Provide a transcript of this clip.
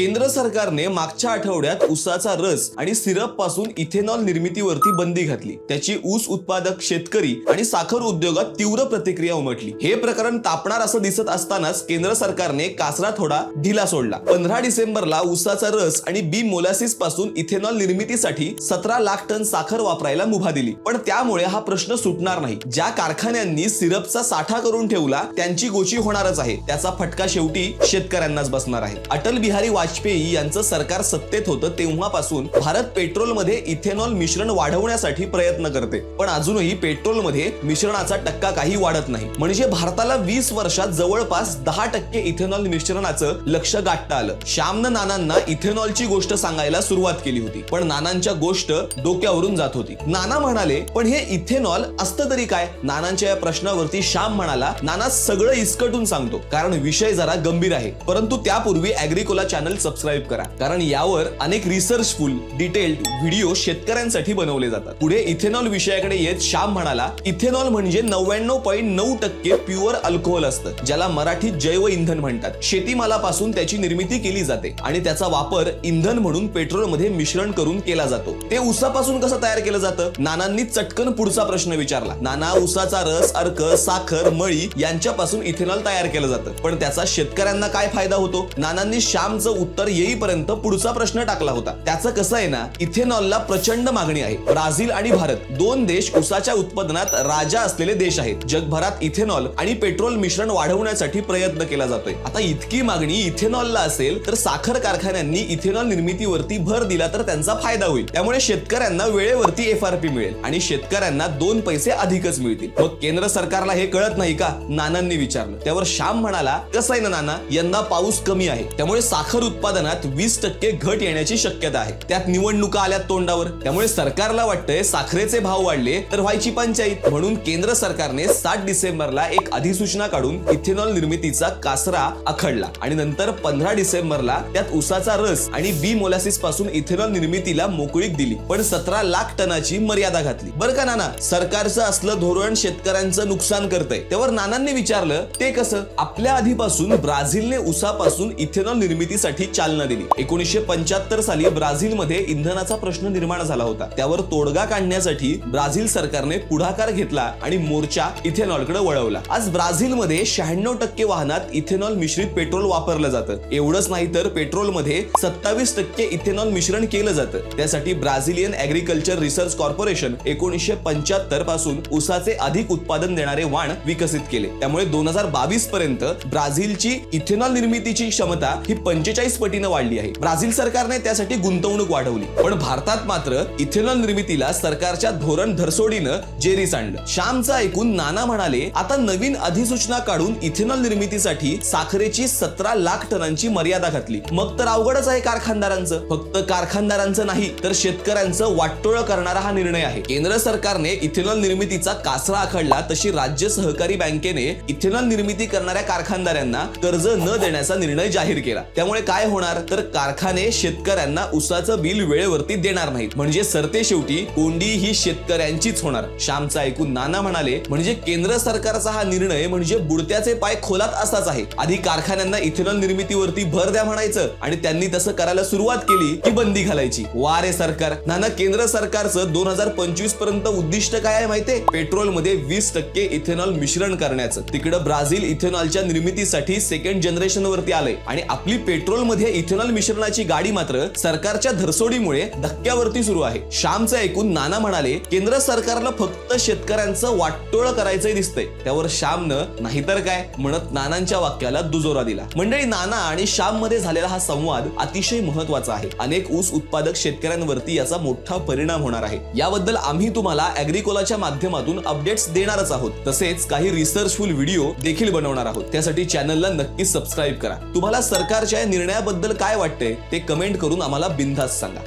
केंद्र सरकारने मागच्या आठवड्यात ऊसाचा रस आणि सिरपपासून इथेनॉल निर्मितीवरती बंदी घातली. त्याची ऊस उत्पादक शेतकरी आणि साखर उद्योगात तीव्र प्रतिक्रिया उमटली. हे प्रकरण तापणार असं दिसत असतानाच केंद्र सरकारने कासरा थोडा ढिला सोडला. पंधरा डिसेंबरला ऊसाचा रस आणि बी मोलॅसिसपासून इथेनॉल निर्मितीसाठी सतरा लाख टन साखर वापरायला मुभा दिली. पण त्यामुळे हा प्रश्न सुटणार नाही. ज्या कारखान्यांनी सिरपचा साठा करून ठेवला त्यांची गोची होणारच आहे. त्याचा फटका शेवटी शेतकऱ्यांनाच बसणार आहे. अटल बिहारी वाजपेयी वाजपेयी यांचं सरकार सत्तेत होतं तेव्हापासून भारत पेट्रोलमध्ये इथेनॉल मिश्रण वाढवण्यासाठी प्रयत्न करते. पण अजूनही पेट्रोलमध्ये मिश्रणाचा टक्का काही वाढत नाही. म्हणजे भारताला वीस वर्षात जवळपास दहा टक्के इथेनॉल मिश्रणाचं लक्ष गाठता आलं. श्यामनं नानांना इथेनॉलची गोष्ट सांगायला सुरुवात केली होती. पण नानांच्या गोष्ट डोक्यावरून जात होती. नाना म्हणाले पण हे इथेनॉल असतं तरी काय? नानांच्या या प्रश्नावरती श्याम म्हणाला नाना सगळं इसकटून सांगतो. कारण विषय जरा गंभीर आहे. परंतु त्यापूर्वी अॅग्रिकोला चॅनल सबस्क्राईब करा. कारण यावर अनेक रिसर्चफुल डिटेल्ड व्हिडिओ शेतकऱ्यांसाठी बनवले जातात. पुढे इथेनॉल विषयाकडे येत श्याम म्हणाला इथेनॉल म्हणजे नव्याण्णव पॉईंट नऊ टक्के प्युअर अल्कोहोल असतं ज्याला मराठीत जैव इंधन म्हणतात. शेतीमालापासून त्याची निर्मिती केली जाते आणि त्याचा वापर इंधन म्हणून पेट्रोलमध्ये मिश्रण करून केला जातो. ते उसापासून कसं तयार केलं जातं? नानांनी चटकन पुढचा प्रश्न विचारला. नाना उसाचा रस अर्क साखर मळी यांच्यापासून इथेनॉल तयार केलं जातं. पण त्याचा शेतकऱ्यांना काय फायदा होतो? नानांनी श्यामचं उत्तर येईपर्यंत पुढचा प्रश्न टाकला होता. त्याचं कसं आहे ना इथेनॉलला प्रचंड मागणी आहे. ब्राझील आणि भारत दोन देश उसाच्या उत्पादनात राजा असलेले देश आहेत. जगभरात इथेनॉल आणि पेट्रोल मिश्रण वाढवण्यासाठी प्रयत्न केला जातोय. आता इतकी मागणी इथेनॉलला असेल तर साखर कारखान्यांनी इथेनॉल निर्मितीवरती भर दिला तर त्यांचा फायदा होईल. त्यामुळे शेतकऱ्यांना वेळेवरती एफ आर पी मिळेल आणि शेतकऱ्यांना दोन पैसे अधिकच मिळतील. मग केंद्र सरकारला हे कळत नाही का? नानांनी विचारलं. त्यावर श्याम म्हणाला कसं आहे ना नाना? यंदा पाऊस कमी आहे. त्यामुळे साखर उत्पादनात वीस टक्के घट येण्याची शक्यता आहे. त्यात निवडणुका आल्यात तोंडावर. त्यामुळे सरकारला वाटतंय साखरेचे भाव वाढले तर व्हायची पंचायत म्हणून केंद्र सरकारने सात डिसेंबरला एक अधिसूचना काढून इथेनॉल निर्मितीचा कासरा आखडला. आणि नंतर पंधरा डिसेंबरला त्यात उसाचा रस आणि बी मोलॅसिसपासून इथेनॉल निर्मितीला मोकळीक दिली. पण सतरा लाख टनाची मर्यादा घातली. बरं का नाना? सरकारचं असलं धोरण शेतकऱ्यांचं नुकसान करतंय. त्यावर नानांनी विचारलं ते कसं? आपल्या आधीपासून ब्राझीलने उसापासून इथेनॉल निर्मितीसाठी चालना दिली. एकोणीसशे पंच्याहत्तर साली ब्राझीलमध्ये इंधनाचा प्रश्न निर्माण झाला होता. त्यावर तोडगा काढण्यासाठी ब्राझील सरकारने पुढाकार घेतला आणि मोर्चा इथेनॉलकडे वळवला. आज ब्राझीलमध्ये शहाण्णव टक्के वाहनात इथेनॉल मिश्रित पेट्रोल वापरलं जातं. एवढंच नाही तर पेट्रोलमध्ये सत्तावीस टक्के इथेनॉल मिश्रण केलं जातं. त्यासाठी ब्राझिलियन ऍग्रिकल्चर रिसर्च कॉर्पोरेशन एकोणीसशे पंच्याहत्तरपासून उसाचे अधिक उत्पादन देणारे वाण विकसित केले. त्यामुळे दोन हजार बावीस पर्यंत ब्राझीलची इथेनॉल निर्मितीची क्षमता ही पंचेचाळीस पटीनं वाढली आहे. ब्राझील सरकारने त्यासाठी गुंतवणूक वाढवली. पण भारतात मात्र इथेनॉल निर्मितीला सरकारच्या धोरण धरसोडीनं जेरीस आणलं. श्यामचं ऐकून नाना म्हणाले आता नवीन अधिसूचना काढून इथेनॉल निर्मितीसाठी साखरेची सतरा लाख टनांची मर्यादा घातली. मग तर अवघडच आहे कारखानदारांचं. फक्त कारखानदारांचं नाही तर शेतकऱ्यांचं वाटोळं करणारा हा निर्णय आहे. केंद्र सरकारने इथेनॉल निर्मितीचा कासरा आखडला तशी राज्य सहकारी बँकेने इथेनॉल निर्मिती करणाऱ्या कारखानदारांना कर्ज न देण्याचा निर्णय जाहीर केला. त्यामुळे काय होणार तर कारखाने शेतकऱ्यांना उसाचं बिल वेळेवरती देणार नाहीत. म्हणजे सरते शेवटी कोंडी ही शेतकऱ्यांचीच होणार. श्यामचं ऐकून नाना म्हणाले म्हणजे केंद्र सरकारचा हा निर्णय म्हणजे बुडत्याचे पाय खोलात असाच आहे. आधी कारखान्यांना इथेनॉल निर्मितीवरती भर द्या म्हणायचं आणि त्यांनी तसं करायला सुरुवात केली की बंदी घालायची. वा रे सरकार. नाना केंद्र सरकारचं दोन हजार पंचवीसपर्यंत उद्दिष्ट काय आहे माहितीये? पेट्रोलमध्ये वीस टक्के इथेनॉल मिश्रण करण्याचं. तिकडं ब्राझील इथेनॉलच्या निर्मितीसाठी सेकंड जनरेशन वरती आलंय आणि आपली पेट्रोल मध्ये इथेनॉल मिश्रणाची गाडी मात्र सरकारच्या धरसोडीमुळे धक्क्यावरती सुरू आहे. श्यामचं ऐकून नाना म्हणाले केंद्र सरकारला फक्त शेतकऱ्यांचं वाटोळं करायचंही दिसतंय. त्यावर श्यामनं नाहीतर काय? म्हणत नानांच्या वाक्याला दुजोरा दिला. मंडळी नाना आणि श्याममध्ये झालेला हा संवाद अतिशय महत्त्वाचा आहे. अनेक ऊस उत्पादक शेतकऱ्यांवरती याचा मोठा परिणाम होणार आहे. याबद्दल आम्ही तुम्हाला अॅग्रिकोलाच्या माध्यमातून अपडेट्स देणारच आहोत. तसेच काही रिसर्चफुल व्हिडिओ देखील बनवणार आहोत. त्यासाठी चॅनलला नक्की सबस्क्राईब करा. तुम्हाला सरकारच्या निर्णया याबद्दल काय वाटतंय ते कमेंट करून आम्हाला बिनधास्त सांगा.